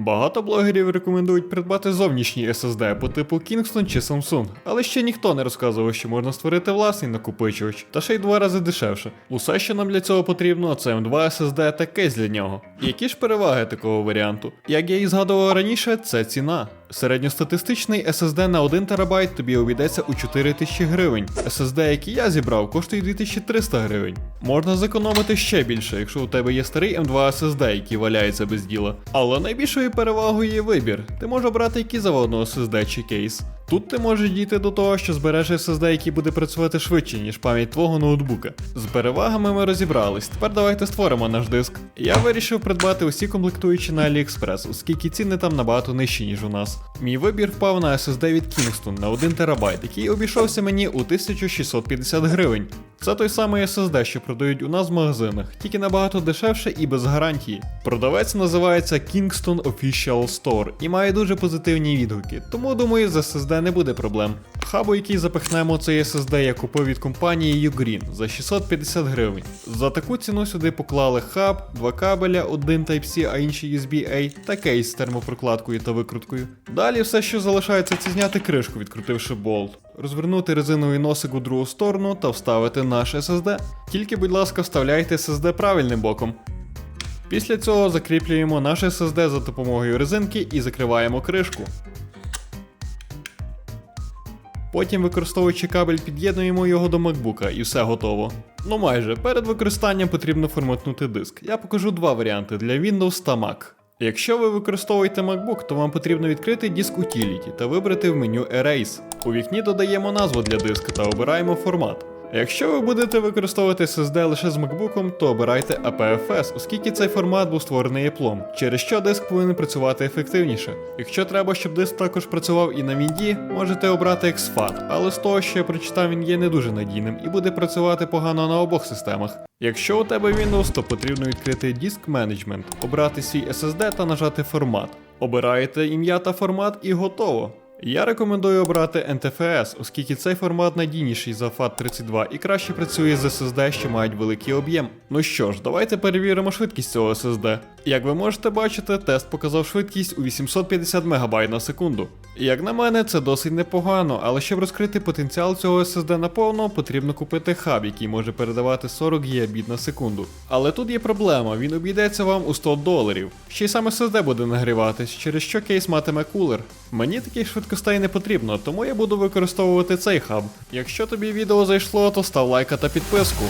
Багато блогерів рекомендують придбати зовнішній SSD по типу Kingston чи Samsung, але ще ніхто не розказував, що можна створити власний накопичувач, та ще й два рази дешевше. Усе, що нам для цього потрібно, це M2 SSD та кейс для нього. Які ж переваги такого варіанту? Як я і згадував раніше, це ціна. Середньостатистичний SSD на 1 ТБ тобі обійдеться у 4000 гривень. SSD, який я зібрав, коштує 2300 гривень. Можна зекономити ще більше, якщо у тебе є старий M2 SSD, який валяється без діла. Але найбільшою перевагою є вибір. Ти можеш обрати який заводно SSD чи кейс. Тут ти можеш дійти до того, що збереш SSD, який буде працювати швидше, ніж пам'ять твого ноутбука. З перевагами ми розібрались. Тепер давайте створимо наш диск. Я вирішив придбати усі комплектуючі на AliExpress, оскільки ціни там набагато нижчі, ніж у нас. Мій вибір впав на SSD від Kingston на 1 ТБ, який обійшовся мені у 1650 гривень. Це той самий SSD, що продають у нас в магазинах, тільки набагато дешевше і без гарантії. Продавець називається Kingston Official Store і має дуже позитивні відгуки, тому думаю, з SSD не буде проблем. Хабу, який запихнемо цей SSD, я купив від компанії Ugreen за 650 гривень. За таку ціну сюди поклали хаб, два кабеля, один Type-C, а інший USB-A та кейс з термопрокладкою та викруткою. Далі все, що залишається, це зняти кришку, відкрутивши болт, розвернути резиновий носик у другу сторону та вставити наш SSD. Тільки, будь ласка, вставляйте SSD правильним боком. Після цього закріплюємо наш SSD за допомогою резинки і закриваємо кришку. Потім, використовуючи кабель, під'єднуємо його до MacBook і все готово. Ну майже, перед використанням потрібно форматнути диск. Я покажу два варіанти для Windows та Mac. Якщо ви використовуєте MacBook, то вам потрібно відкрити диск Utility та вибрати в меню Erase. У вікні додаємо назву для диска та обираємо формат. Якщо ви будете використовувати SSD лише з MacBook, то обирайте APFS, оскільки цей формат був створений Apple, через що диск повинен працювати ефективніше. Якщо треба, щоб диск також працював і на Windy, можете обрати XFAT, але з того, що я прочитав, він є не дуже надійним і буде працювати погано на обох системах. Якщо у тебе Windows, то потрібно відкрити Disk Management, обрати свій SSD та нажати формат. Обираєте ім'я та формат і готово. Я рекомендую обрати NTFS, оскільки цей формат надійніший за FAT32 і краще працює з SSD, що мають великий об'єм. Ну що ж, давайте перевіримо швидкість цього SSD. Як ви можете бачити, тест показав швидкість у 850 МБ на секунду. Як на мене, це досить непогано, але щоб розкрити потенціал цього SSD наповно, потрібно купити хаб, який може передавати 40 ГБ на секунду. Але тут є проблема, він обійдеться вам у 100 доларів. Ще й сам SSD буде нагріватись, через що кейс матиме кулер. Мені таких швидкостей не потрібно, тому я буду використовувати цей хаб. Якщо тобі відео зайшло, то став лайка та підписку.